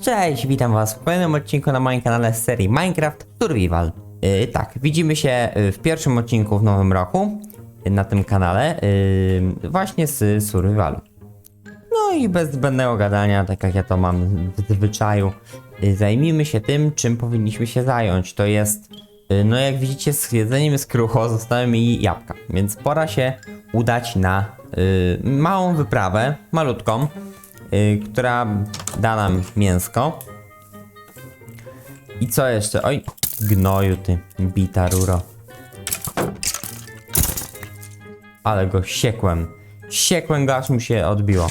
cześć, witam was w kolejnym odcinku na moim kanale z serii Minecraft Survival. Yy, tak, widzimy się yy, w pierwszym odcinku w nowym roku yy, na tym kanale, yy, właśnie z Survivalu. No i bez zbędnego gadania, tak jak ja to mam w zwyczaju, yy, zajmijmy się tym, czym powinniśmy się zająć. To jest, yy, no jak widzicie, z jedzeniem jest krucho, zostały mi jabłka, więc pora się udać na yy, małą wyprawę, malutką, yy, która da nam mięsko. I co jeszcze? Oj, gnoju ty, bita ruro. Ale go siekłem. Siekłem go, aż mu się odbiło.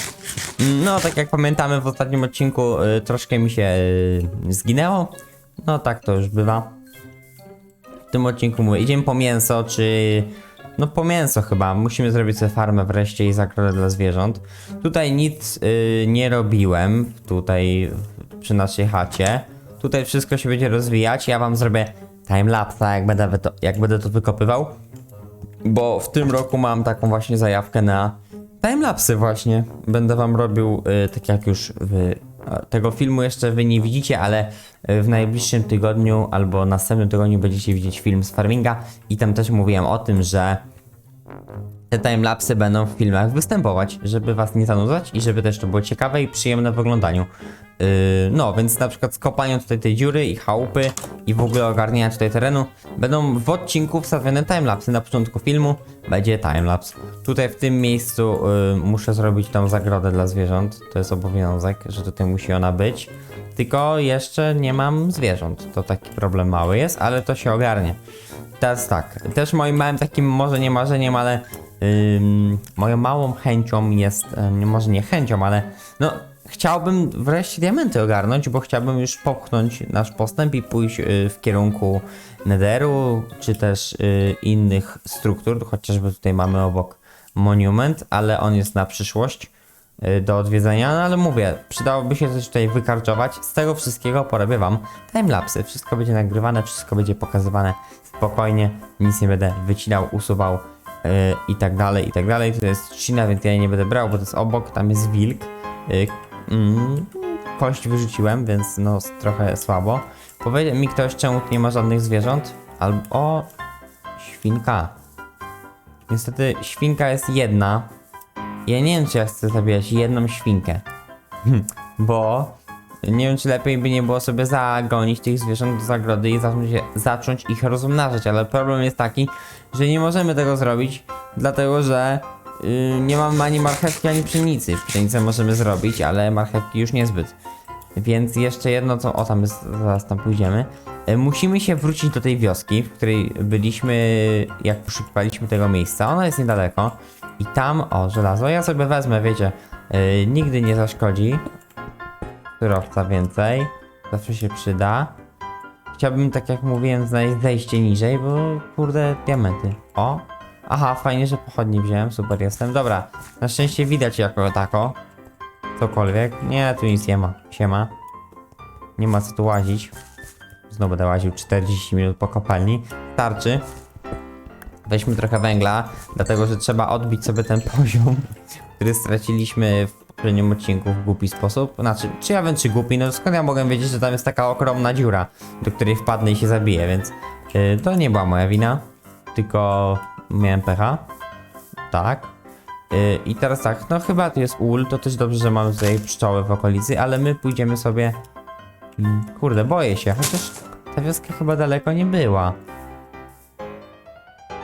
No, tak jak pamiętamy w ostatnim odcinku, y, troszkę mi się y, zginęło. No, tak to już bywa. W tym odcinku mówię, idziemy po mięso, czy... No po mięso chyba, musimy zrobić sobie farmę wreszcie i zagrodę dla zwierząt. Tutaj nic y, nie robiłem, tutaj przy naszej chacie. Tutaj wszystko się będzie rozwijać, ja wam zrobię timelapse, jak będę, wy to, jak będę to wykopywał. Bo w tym roku mam taką właśnie zajawkę na timelapsy właśnie. Będę wam robił, y, tak jak już w, a, tego filmu jeszcze wy nie widzicie, ale y, w najbliższym tygodniu albo następnym tygodniu będziecie widzieć film z farminga i tam też mówiłem o tym, że te timelapsy będą w filmach występować, żeby was nie zanudzać i żeby też to było ciekawe i przyjemne w oglądaniu. Yy, no, więc na przykład z kopaniem tutaj tej dziury i chałupy i w ogóle ogarniania tutaj terenu będą w odcinku wstawione timelapsy. Na początku filmu będzie timelapse. Tutaj w tym miejscu yy, muszę zrobić tą zagrodę dla zwierząt. To jest obowiązek, że tutaj musi ona być. Tylko jeszcze nie mam zwierząt. To taki problem mały jest, ale to się ogarnie. Teraz tak, też moim małym takim może nie marzeniem, ale moją małą chęcią jest, może nie chęcią, ale no chciałbym wreszcie diamenty ogarnąć, bo chciałbym już popchnąć nasz postęp i pójść y, w kierunku Netheru, czy też y, innych struktur, chociażby tutaj mamy obok monument, ale on jest na przyszłość y, do odwiedzenia, no ale mówię, przydałoby się coś tutaj wykarczować. Z tego wszystkiego porobię wam timelapsy. Wszystko będzie nagrywane, wszystko będzie pokazywane spokojnie, nic nie będę wycinał, usuwał i tak dalej, i tak dalej. To jest trzcina, więc ja jej nie będę brał, bo to jest obok, tam jest wilk. Yy, mm, kość wyrzuciłem, więc no trochę słabo. Powiedz mi ktoś, czemu nie ma żadnych zwierząt? Albo... O! Świnka. Niestety świnka jest jedna. Ja nie wiem, czy ja chcę zabijać jedną świnkę. Bo nie wiem, czy lepiej by nie było sobie zagonić tych zwierząt do zagrody i zacząć, zacząć ich rozmnażać, ale problem jest taki, że nie możemy tego zrobić, dlatego że yy, nie mamy ani marchewki, ani pszenicy. Pszenicę możemy zrobić, ale marchewki już niezbyt. Więc jeszcze jedno, co. O, tam jest, zaraz tam pójdziemy. E, Musimy się wrócić do tej wioski, w której byliśmy, jak poszukiwaliśmy tego miejsca. Ona jest niedaleko. I tam, o, żelazo. Ja sobie wezmę, wiecie, e, nigdy nie zaszkodzi. Surowca więcej. Zawsze się przyda. Chciałbym, tak jak mówiłem, znaleźć zejście niżej, bo kurde, diamenty. O! Aha, fajnie, że pochodnie wziąłem, super jestem. Dobra, na szczęście widać jako tako. Cokolwiek. Nie, tu nic nie ma. Siema. Nie ma co tu łazić. Znowu będę łaził 40 minut po kopalni. Starczy. Weźmy trochę węgla, dlatego że trzeba odbić sobie ten poziom, który straciliśmy w poprzednim odcinku w głupi sposób. Znaczy, czy ja wiem, czy głupi, no skąd ja mogę wiedzieć, że tam jest taka ogromna dziura, do której wpadnę i się zabiję, więc yy, to nie była moja wina, tylko miałem pecha. Tak. Yy, I teraz tak, no chyba tu jest ul, to też dobrze, że mamy tutaj pszczoły w okolicy, ale my pójdziemy sobie... Kurde, boję się, chociaż ta wioska chyba daleko nie była.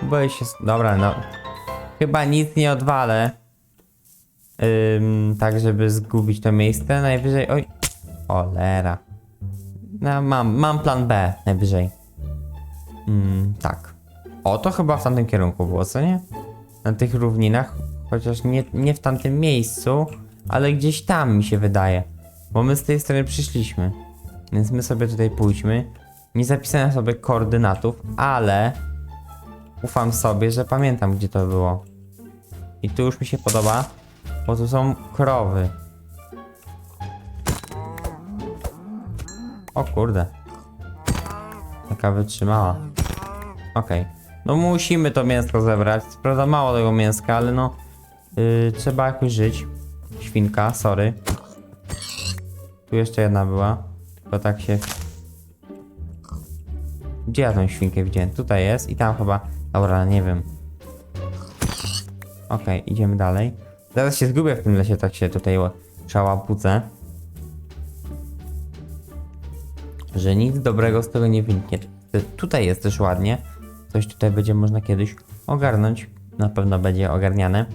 Boję się... Dobra, no... Chyba nic nie odwalę. Ym, tak, żeby zgubić to miejsce. Najwyżej... Oj... Olera. No, mam, mam plan B, najwyżej. Mm, tak. O, to chyba w tamtym kierunku było, co nie? Na tych równinach. Chociaż nie, nie w tamtym miejscu, ale gdzieś tam mi się wydaje. Bo my z tej strony przyszliśmy. Więc my sobie tutaj pójdźmy. Nie zapisałem sobie koordynatów, ale ufam sobie, że pamiętam gdzie to było. I tu już mi się podoba, bo tu są krowy. O kurde. Taka wytrzymała. Okej. No musimy to mięsko zebrać. Prawda mało tego mięska, ale no yy, trzeba jakoś żyć. Świnka, sorry. Tu jeszcze jedna była. Tylko tak się... Gdzie ja tą świnkę widziałem? Tutaj jest i tam chyba... Dobra, nie wiem. Okej, idziemy dalej. Zaraz się zgubię w tym lesie, tak się tutaj ła- szałapucę. Że nic dobrego z tego nie wyniknie. Tutaj jest też ładnie. Coś tutaj będzie można kiedyś ogarnąć. Na pewno będzie ogarniane.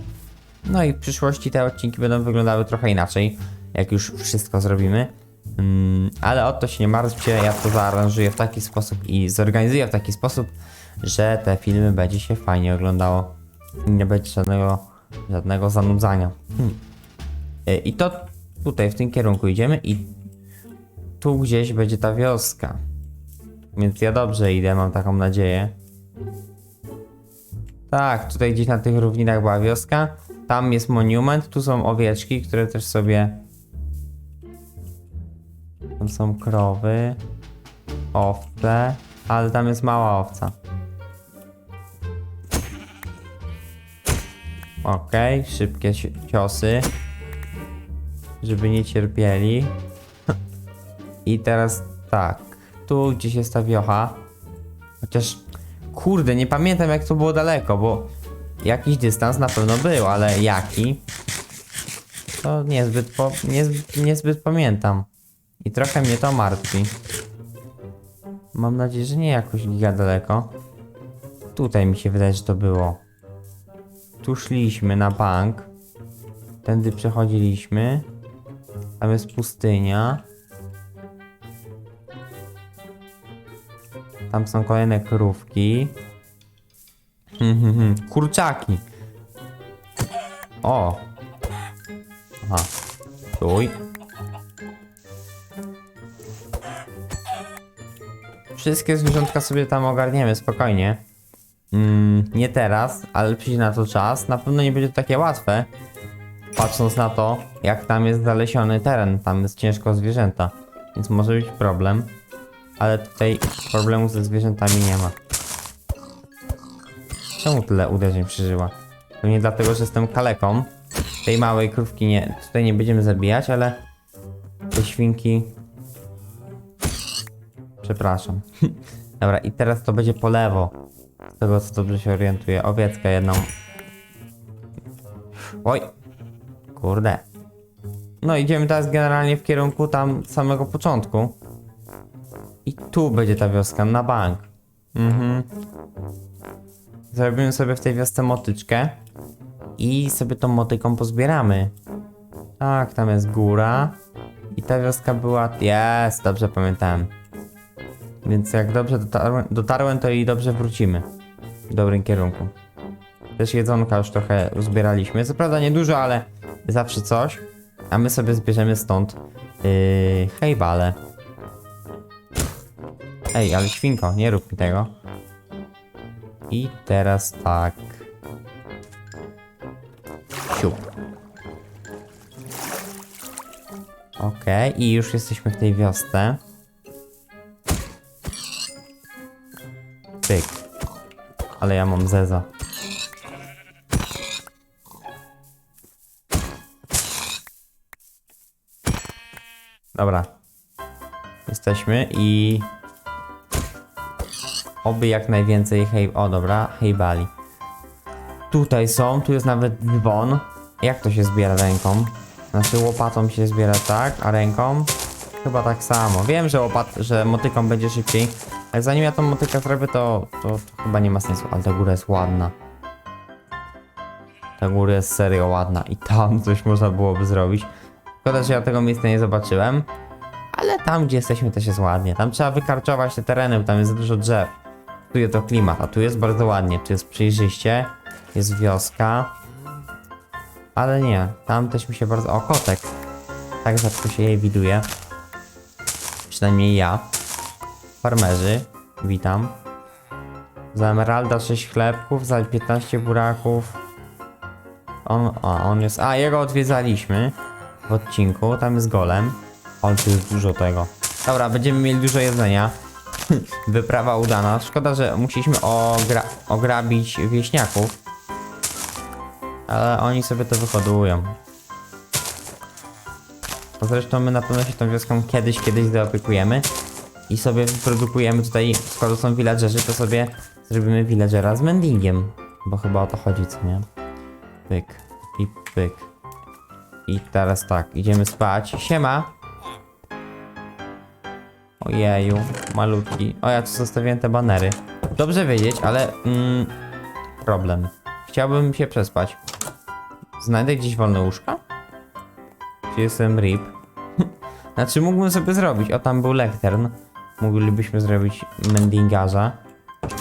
No i w przyszłości te odcinki będą wyglądały trochę inaczej, jak już wszystko zrobimy. Mm, ale o to się nie martwcie, ja to zaaranżuję w taki sposób i zorganizuję w taki sposób, że te filmy będzie się fajnie oglądało. Nie będzie żadnego, żadnego zanudzania. Hmm. Y, I to tutaj w tym kierunku idziemy i tu gdzieś będzie ta wioska. Więc ja dobrze idę, mam taką nadzieję. Tak, tutaj gdzieś na tych równinach była wioska. Tam jest monument, tu są owieczki, które też sobie. Tam są krowy, owce, ale tam jest mała owca. Okej, szybkie ciosy, żeby nie cierpieli. I teraz tak, tu gdzieś jest ta wiocha. Chociaż, kurde, nie pamiętam jak to było daleko, bo jakiś dystans na pewno był, ale jaki? To niezbyt, po, niezbyt, niezbyt pamiętam. I trochę mnie to martwi. Mam nadzieję, że nie jakoś giga daleko. Tutaj mi się wydaje, że to było. Tu szliśmy na bank. Tędy przechodziliśmy. Tam jest pustynia. Tam są kolejne krówki. Hmm, hmm, hmm. Kurczaki. O. Aha. Stój. Wszystkie zwierzątka sobie tam ogarniemy spokojnie. Mm, nie teraz, ale przyjdzie na to czas. Na pewno nie będzie to takie łatwe. Patrząc na to, jak tam jest zalesiony teren, tam jest ciężko zwierzęta. Więc może być problem. Ale tutaj problemu ze zwierzętami nie ma. Czemu tyle uderzeń przeżyła? Pewnie dlatego, że jestem kaleką. Tej małej krówki nie, tutaj nie będziemy zabijać, ale te świnki... Przepraszam. Dobra, i teraz to będzie po lewo. Z tego co dobrze się orientuję. Owieckę jedną. Oj! Kurde. No idziemy teraz generalnie w kierunku tam samego początku. I tu będzie ta wioska, na bank. Mhm. Zrobimy sobie w tej wiosce motyczkę. I sobie tą motyką pozbieramy. Tak, tam jest góra. I ta wioska była... Jest, dobrze pamiętałem. Więc jak dobrze dotarłem, dotarłem to i dobrze wrócimy. W dobrym kierunku. Też jedzonka już trochę uzbieraliśmy. Co prawda niedużo, ale zawsze coś. A my sobie zbierzemy stąd yy, hejbale. Ej, ale świnko, nie rób mi tego. I teraz tak. Siup. Okej, i już jesteśmy w tej wiosce. Pyk. Ale ja mam zeza. Dobra. Jesteśmy i... Oby jak najwięcej hej... O dobra, hejbali. Tutaj są, tu jest nawet dzwon. Jak to się zbiera ręką? Znaczy łopatą się zbiera tak, a ręką? Chyba tak samo. Wiem, że łopat, że motyką będzie szybciej. Ale zanim ja tą motykę zrobię, to, to, to chyba nie ma sensu. Ale ta góra jest ładna. Ta góra jest serio ładna i tam coś można byłoby zrobić. Szkoda, że ja tego miejsca nie zobaczyłem. Ale tam, gdzie jesteśmy, też jest ładnie. Tam trzeba wykarczować te tereny, bo tam jest dużo drzew. Tu jest to klimat, a tu jest bardzo ładnie. Tu jest przejrzyście, jest wioska. Ale nie, tam też mi się bardzo... O, kotek. Tak rzadko się jej widuje. Przynajmniej ja. Farmerzy, witam. Za emeralda 6 chlebków, za 15 buraków. On, a, on jest... A, jego odwiedzaliśmy w odcinku, tam jest golem. Ale tu jest dużo tego. Dobra, będziemy mieli dużo jedzenia. Wyprawa udana. Szkoda, że musieliśmy ogra ograbić wieśniaków. Ale oni sobie to wyhodują. Zresztą my na pewno się tą wioską kiedyś, kiedyś zaopiekujemy. I sobie wyprodukujemy tutaj, skoro są villagerzy, to sobie zrobimy villagera z mendingiem. Bo chyba o to chodzi, co nie? Pyk i pyk. I teraz tak, idziemy spać. Siema! Ojeju, malutki. O, ja tu zostawiłem te banery. Dobrze wiedzieć, ale... Mm, problem. Chciałbym się przespać. Znajdę gdzieś wolne łóżka? Czy jestem rip? znaczy mógłbym sobie zrobić. O, tam był lektern. Moglibyśmy zrobić mendingarza.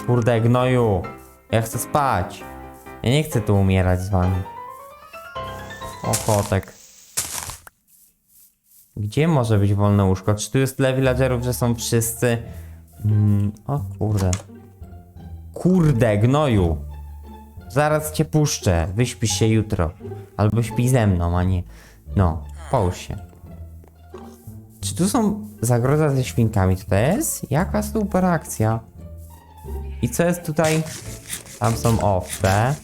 Kurde, gnoju. Ja chcę spać. Ja nie chcę tu umierać z wami. O, kotek. Gdzie może być wolne łóżko? Czy tu jest tyle villagerów, że są wszyscy... Mm, o kurde. Kurde, gnoju. Zaraz cię puszczę. Wyśpisz się jutro. Albo śpi ze mną, a nie... No, połóż się. Czy tu są zagroza ze świnkami? To jest? Jaka super akcja. I co jest tutaj? Tam są owce.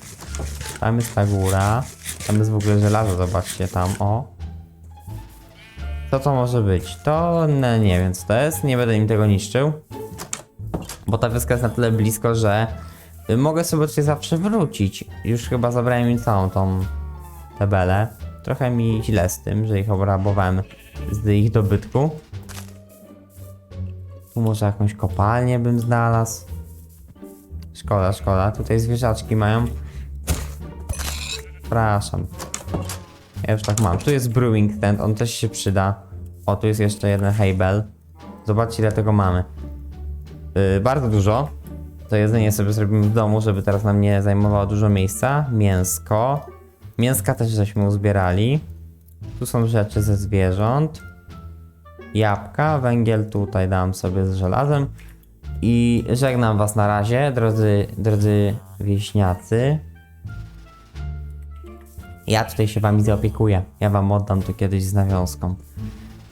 Tam jest ta góra. Tam jest w ogóle żelazo, zobaczcie tam, o. Co to może być? To no, nie wiem co to jest, nie będę im tego niszczył. Bo ta wioska jest na tyle blisko, że y, mogę sobie tutaj zawsze wrócić. Już chyba zabrałem im całą tą tabelę. Trochę mi źle z tym, że ich obrabowałem z ich dobytku. Tu może jakąś kopalnię bym znalazł. Szkoda, szkoda. Tutaj zwierzaczki mają. Przepraszam. Ja już tak mam. Tu jest brewing tent, on też się przyda. O, tu jest jeszcze jeden haybel. Zobaczcie ile tego mamy. Yy, bardzo dużo. To jedzenie sobie zrobimy w domu, żeby teraz nam nie zajmowało dużo miejsca. Mięsko. Mięska też żeśmy uzbierali. Tu są rzeczy ze zwierząt. Jabłka, węgiel tutaj dam sobie z żelazem. I żegnam was na razie, drodzy, drodzy wieśniacy. Ja tutaj się wami zaopiekuję. Ja wam oddam to kiedyś z nawiązką.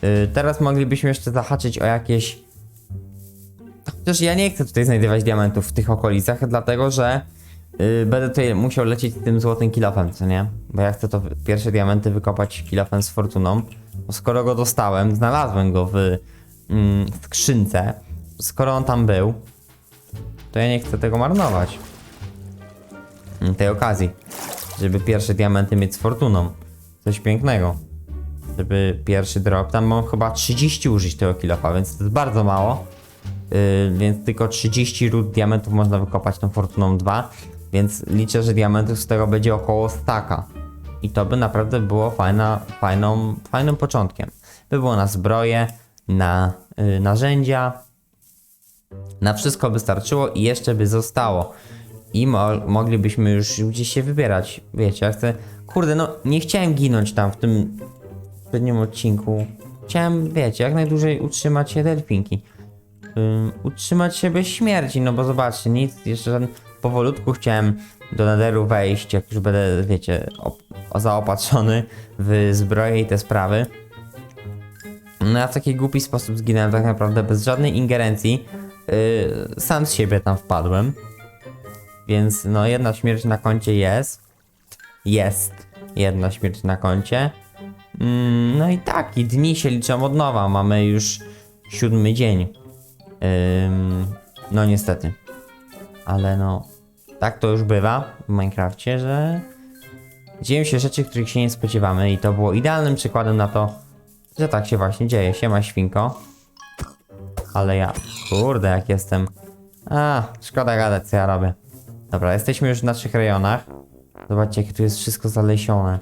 Yy, teraz moglibyśmy jeszcze zahaczyć o jakieś. Chociaż ja nie chcę tutaj znajdować diamentów w tych okolicach, dlatego że yy, będę tutaj musiał lecieć tym złotym kilofem, co nie? Bo ja chcę to pierwsze diamenty wykopać kilofem z fortuną. Bo skoro go dostałem, znalazłem go w, mm, w skrzynce. Skoro on tam był, to ja nie chcę tego marnować. Mm, Tej okazji żeby pierwsze diamenty mieć z fortuną. Coś pięknego. Żeby pierwszy drop, tam mam chyba 30 użyć tego kilofa, więc to jest bardzo mało. Yy, więc tylko 30 ród diamentów można wykopać tą fortuną 2. Więc liczę, że diamentów z tego będzie około staka. I to by naprawdę było fajna, fajną, fajnym początkiem. By było na zbroję, na yy, narzędzia, na wszystko by starczyło i jeszcze by zostało. I mo moglibyśmy już gdzieś się wybierać. Wiecie, ja chcę. Kurde, no nie chciałem ginąć tam w tym poprzednim odcinku. Chciałem, wiecie, jak najdłużej utrzymać się delfinki. Ym, utrzymać się bez śmierci, no bo zobaczcie, nic, jeszcze żaden. Powolutku chciałem do nederu wejść, jak już będę, wiecie, op zaopatrzony w zbroję i te sprawy. No ja w taki głupi sposób zginąłem tak naprawdę bez żadnej ingerencji. Yy, sam z siebie tam wpadłem. Więc no jedna śmierć na koncie jest. Jest jedna śmierć na koncie. Mm, no i tak, i dni się liczą od nowa. Mamy już siódmy dzień. Ym, no niestety. Ale no, tak to już bywa w Minecrafcie, że dzieją się rzeczy, których się nie spodziewamy i to było idealnym przykładem na to, że tak się właśnie dzieje. Siema świnko. Ale ja, kurde jak jestem. A, szkoda gadać co ja robię. Dobra, jesteśmy już w naszych rejonach. Zobaczcie, jakie tu jest wszystko zalesione.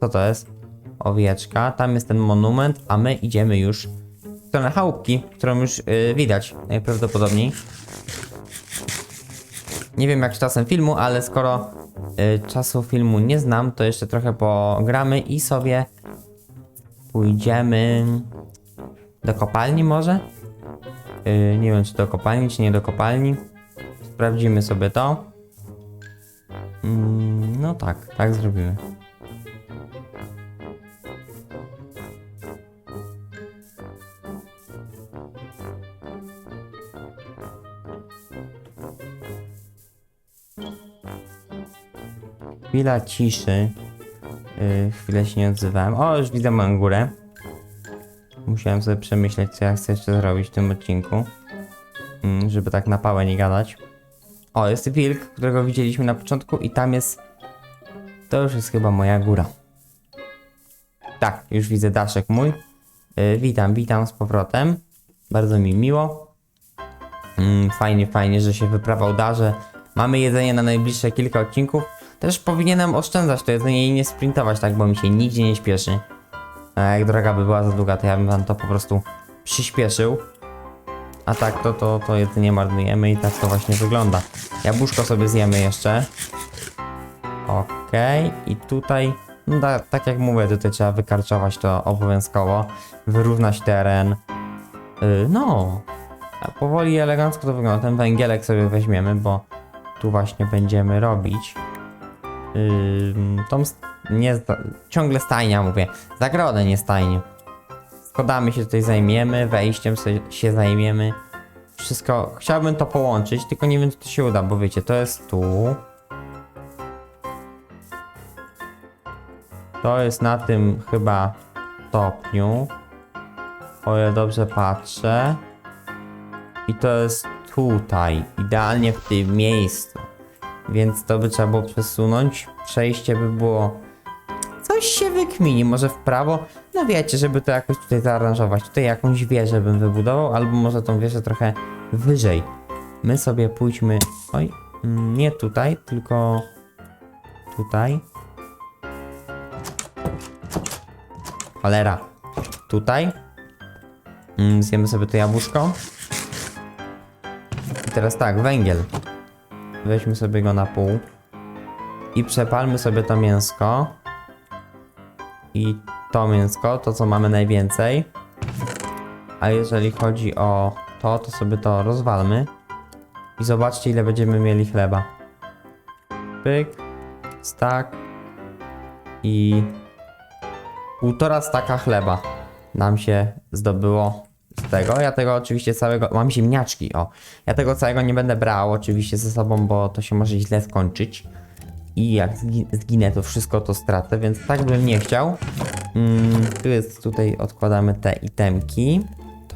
Co to jest? Owieczka, tam jest ten monument, a my idziemy już w stronę chałupki, którą już yy, widać najprawdopodobniej. Nie wiem jak czasem filmu, ale skoro yy, czasu filmu nie znam, to jeszcze trochę pogramy i sobie pójdziemy do kopalni może? Yy, nie wiem czy do kopalni, czy nie do kopalni. Sprawdzimy sobie to. Mm, no tak, tak zrobimy. Chwila ciszy. Yy, chwilę się nie odzywałem. O, już widzę moją górę. Musiałem sobie przemyśleć, co ja chcę jeszcze zrobić w tym odcinku. Mm, Żeby tak na pałę nie gadać. O, jest wilk, którego widzieliśmy na początku i tam jest... To już jest chyba moja góra. Tak, już widzę daszek mój. Yy, witam, witam z powrotem. Bardzo mi miło. Mm, fajnie, fajnie, że się wyprawa uda, mamy jedzenie na najbliższe kilka odcinków. Też powinienem oszczędzać to jedzenie i nie sprintować tak, bo mi się nigdzie nie śpieszy. A jak droga by była za długa, to ja bym wam to po prostu przyspieszył. A tak to, to, to jedzenie marnujemy i tak to właśnie wygląda. Jabłuszko sobie zjemy jeszcze. Okej, i tutaj, no da, tak jak mówię, tutaj trzeba wykarczować to obowiązkowo, wyrównać teren. Yy, no, a powoli elegancko to wygląda. Ten węgielek sobie weźmiemy, bo tu właśnie będziemy robić. Yy, tą, nie, ciągle stajnia mówię, zagrodę, nie stajnię. Schodami się tutaj zajmiemy, wejściem sobie się zajmiemy. Wszystko, chciałbym to połączyć, tylko nie wiem czy to się uda, bo wiecie, to jest tu. To jest na tym chyba stopniu. O ile dobrze patrzę. I to jest tutaj, idealnie w tym miejscu. Więc to by trzeba było przesunąć. Przejście by było. Coś się wykmini, może w prawo. No wiecie, żeby to jakoś tutaj zaaranżować. Tutaj jakąś wieżę bym wybudował, albo może tą wieżę trochę wyżej. My sobie pójdźmy. Oj, nie tutaj, tylko tutaj. Cholera. Tutaj. Mm, Zjemy sobie to jabłuszko. I teraz tak, węgiel. Weźmy sobie go na pół. I przepalmy sobie to mięsko. I to mięsko, to co mamy najwięcej. A jeżeli chodzi o to, to sobie to rozwalmy. I zobaczcie ile będziemy mieli chleba. Pyk. Stak. I półtora staka chleba nam się zdobyło z tego. Ja tego oczywiście całego. Mam ziemniaczki, o. Ja tego całego nie będę brał oczywiście ze sobą, bo to się może źle skończyć. I jak zgi- zginę, to wszystko to stracę, więc tak bym nie chciał. Mm, tu jest, tutaj odkładamy te itemki.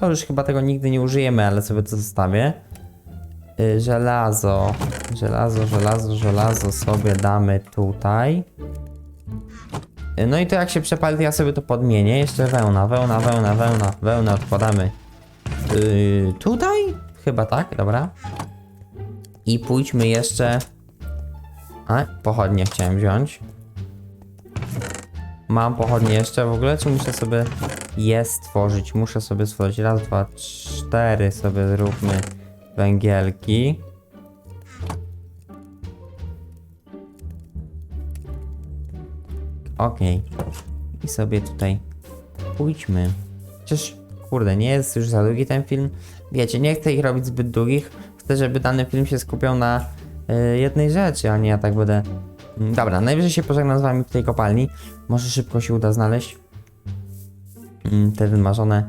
To już chyba tego nigdy nie użyjemy, ale sobie to zostawię. Y, żelazo, żelazo, żelazo, żelazo sobie damy tutaj. No i to jak się przepali, to ja sobie to podmienię. Jeszcze wełna, wełna, wełna, wełna, wełnę odkładamy yy, tutaj? Chyba tak, dobra. I pójdźmy jeszcze... A, pochodnie chciałem wziąć. Mam pochodnie jeszcze w ogóle, czy muszę sobie je stworzyć? Muszę sobie stworzyć raz, dwa, cztery sobie zróbmy węgielki. Okej. I sobie tutaj pójdźmy. Chociaż, kurde, nie jest już za długi ten film. Wiecie, nie chcę ich robić zbyt długich. Chcę, żeby dany film się skupiał na y, jednej rzeczy, a nie ja tak będę... Mm, Dobra, najwyżej się pożegnam z wami w tej kopalni. Może szybko się uda znaleźć mm, te wymarzone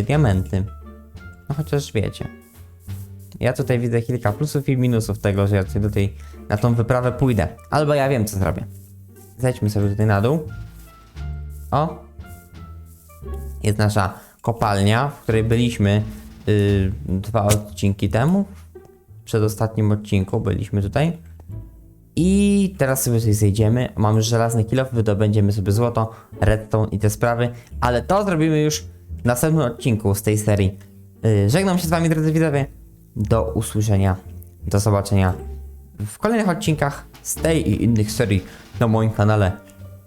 y, diamenty. No chociaż wiecie. Ja tutaj widzę kilka plusów i minusów tego, że ja tutaj do tej, na tą wyprawę pójdę. Albo ja wiem, co zrobię. Zejdźmy sobie tutaj na dół. O! Jest nasza kopalnia, w której byliśmy y, dwa odcinki temu. W przedostatnim odcinku byliśmy tutaj. I teraz sobie tutaj zejdziemy. Mamy już żelazny kilo, wydobędziemy sobie złoto, redstone i te sprawy. Ale to zrobimy już w następnym odcinku z tej serii. Y, żegnam się z wami, drodzy widzowie. Do usłyszenia. Do zobaczenia w kolejnych odcinkach z tej i innych serii na moim kanale.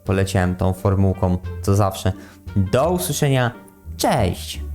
Poleciałem tą formułką, co zawsze. Do usłyszenia. Cześć!